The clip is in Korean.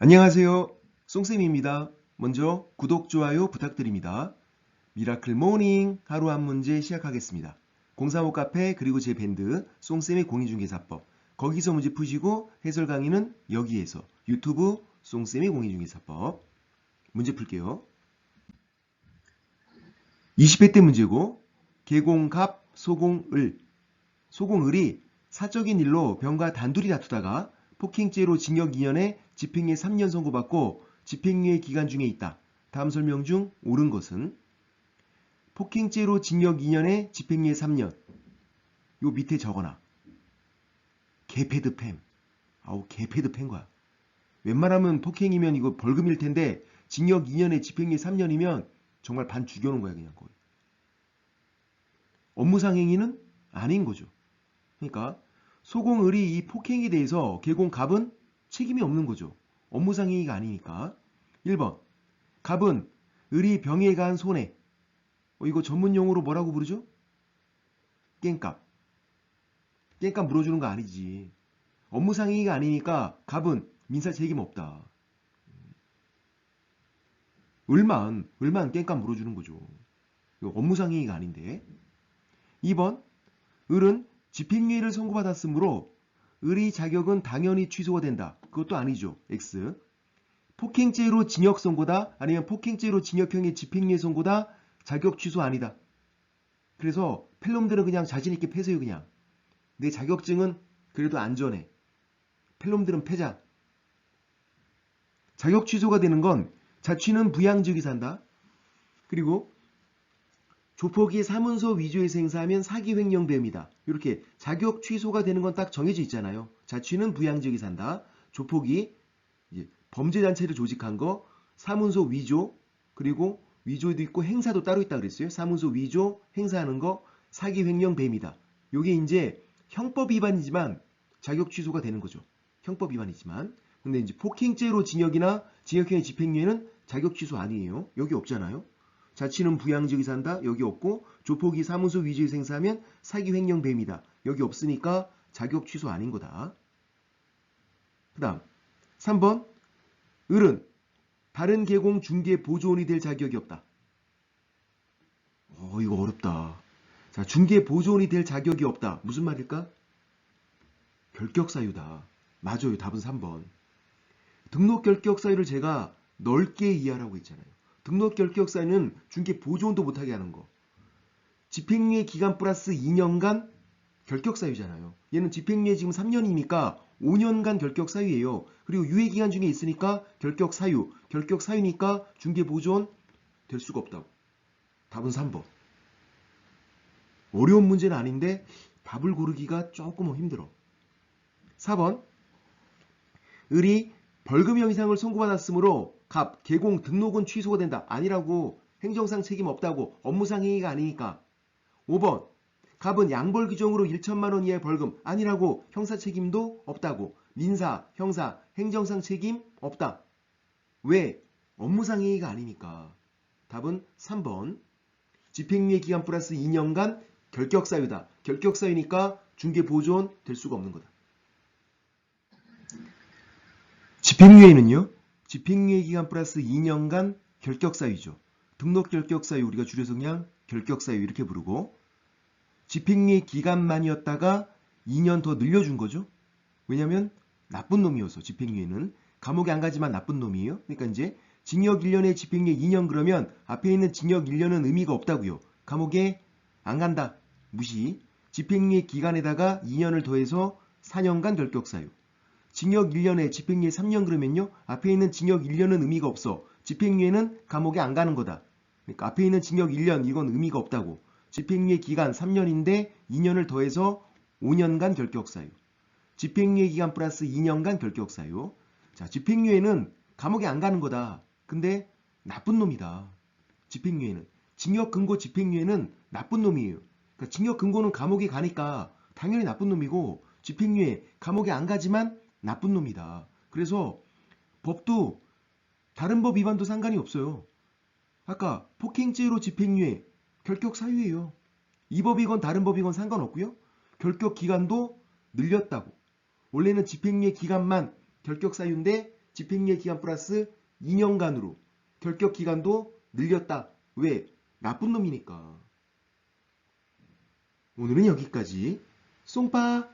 안녕하세요. 송쌤입니다. 먼저 구독, 좋아요 부탁드립니다. 미라클 모닝 하루 한 문제 시작하겠습니다. 035 카페 그리고 제 밴드 송쌤의 공인중개사법 거기서 문제 푸시고 해설 강의는 여기에서 유튜브 송쌤의 공인중개사법 문제 풀게요. 20회 때 문제고 개공갑 소공을 소공을이 사적인 일로 병과 단둘이 다투다가 폭행죄로 징역 2년에 집행유예 3년 선고받고 집행유예 기간 중에 있다. 다음 설명 중 옳은 것은 폭행죄로 징역 2년에 집행유예 3년. 요 밑에 적어놔. 개패드 팸. 아우 개패드 팬 거야. 웬만하면 폭행이면 이거 벌금일 텐데 징역 2년에 집행유예 3년이면 정말 반 죽여놓은 거야 그냥 거의. 업무상 행위는 아닌 거죠. 그러니까 소공을이 이 폭행에 대해서 개공갑은 책임이 없는 거죠. 업무상 행위가 아니니까. 1번. 갑은 을이 병에 가한 손해. 어, 이거 전문 용어로 뭐라고 부르죠? 깽값. 깽값 물어주는 거 아니지. 업무상 행위가 아니니까 갑은 민사 책임 없다. 을만, 을만 깽값 물어주는 거죠. 이거 업무상 행위가 아닌데. 2번. 을은 집행유예를 선고받았으므로 을의 자격은 당연히 취소가 된다. 그것도 아니죠. X. 폭행죄로 징역 선고다. 아니면 폭행죄로 징역형의 집행유예 선고다. 자격 취소 아니다. 그래서 펠놈들은 그냥 자신있게 패세요 그냥. 내 자격증은 그래도 안전해. 펠놈들은 패자. 자격 취소가 되는 건 자취는 부양직이 산다. 그리고 조폭이 사문서 위조에서 행사하면 사기 횡령 배입니다. 이렇게 자격 취소가 되는 건 딱 정해져 있잖아요. 자취는 부양직이 산다. 조폭이 이제 범죄 단체를 조직한 거, 사문서 위조, 그리고 위조도 있고 행사도 따로 있다 그랬어요. 사문서 위조, 행사하는 거, 사기 횡령 배입니다. 요게 이제 형법 위반이지만 자격 취소가 되는 거죠. 형법 위반이지만. 근데 이제 폭행죄로 징역이나 징역형의 집행유예는 자격 취소 아니에요. 여기 없잖아요. 자치는 부양직이 산다. 여기 없고 조폭이 사무소 위조에서 행사하면 사기 횡령 배입니다. 여기 없으니까 자격 취소 아닌 거다. 그 다음 3번 을은 다른 개공 중개 보조원이 될 자격이 없다. 어 이거 어렵다. 자 중개 보조원이 될 자격이 없다. 무슨 말일까? 결격 사유다. 맞아요. 답은 3번. 등록 결격 사유를 제가 넓게 이해하라고 했잖아요. 등록 결격 사유는 중개 보조원도 못하게 하는 거. 집행유예 기간 플러스 2년간 결격 사유잖아요. 얘는 집행유예 지금 3년이니까 5년간 결격 사유예요. 그리고 유예 기간 중에 있으니까 결격 사유. 결격 사유니까 중개 보조원 될 수가 없다고. 답은 3번. 어려운 문제는 아닌데 답을 고르기가 조금 힘들어. 4번. 을이 벌금 형 이상을 선고받았으므로 갑, 개공, 등록은 취소가 된다. 아니라고 행정상 책임 없다고 업무상 행위가 아니니까. 5번. 갑은 양벌 규정으로 1천만 원 이하의 벌금 아니라고 형사 책임도 없다고. 민사, 형사, 행정상 책임 없다. 왜? 업무상 행위가 아니니까. 답은 3번. 집행유예 기간 플러스 2년간 결격 사유다. 결격 사유니까 중개 보조원 될 수가 없는 거다. 집행유예는요. 집행유예 기간 플러스 2년간 결격 사유죠. 등록 결격 사유 우리가 줄여서 그냥 결격 사유 이렇게 부르고 집행유예 기간만이었다가 2년 더 늘려준 거죠. 왜냐하면 나쁜 놈이어서 집행유예는 감옥에 안 가지만 나쁜 놈이에요. 그러니까 이제 징역 1년에 집행유예 2년 그러면 앞에 있는 징역 1년은 의미가 없다고요. 감옥에 안 간다. 무시. 집행유예 기간에다가 2년을 더해서 4년간 결격 사유. 징역 1년에 집행유예 3년 그러면요. 앞에 있는 징역 1년은 의미가 없어. 집행유예는 감옥에 안 가는 거다. 그러니까 앞에 있는 징역 1년 이건 의미가 없다고. 집행유예 기간 3년인데 2년을 더해서 5년간 결격 사유. 집행유예 기간 플러스 2년간 결격 사유. 자, 집행유예는 감옥에 안 가는 거다. 근데 나쁜 놈이다. 집행유예는 징역 근고 집행유예는 나쁜 놈이에요. 그러니까 징역 근고는 감옥에 가니까 당연히 나쁜 놈이고 집행유예 감옥에 안 가지만 나쁜 놈이다. 그래서 법도 다른 법 위반도 상관이 없어요. 아까 폭행죄로 집행유예 결격 사유예요. 이 법이건 다른 법이건 상관없고요. 결격 기간도 늘렸다고. 원래는 집행유예 기간만 결격 사유인데 집행유예 기간 플러스 2년간으로 결격 기간도 늘렸다. 왜? 나쁜 놈이니까. 오늘은 여기까지. 송빠!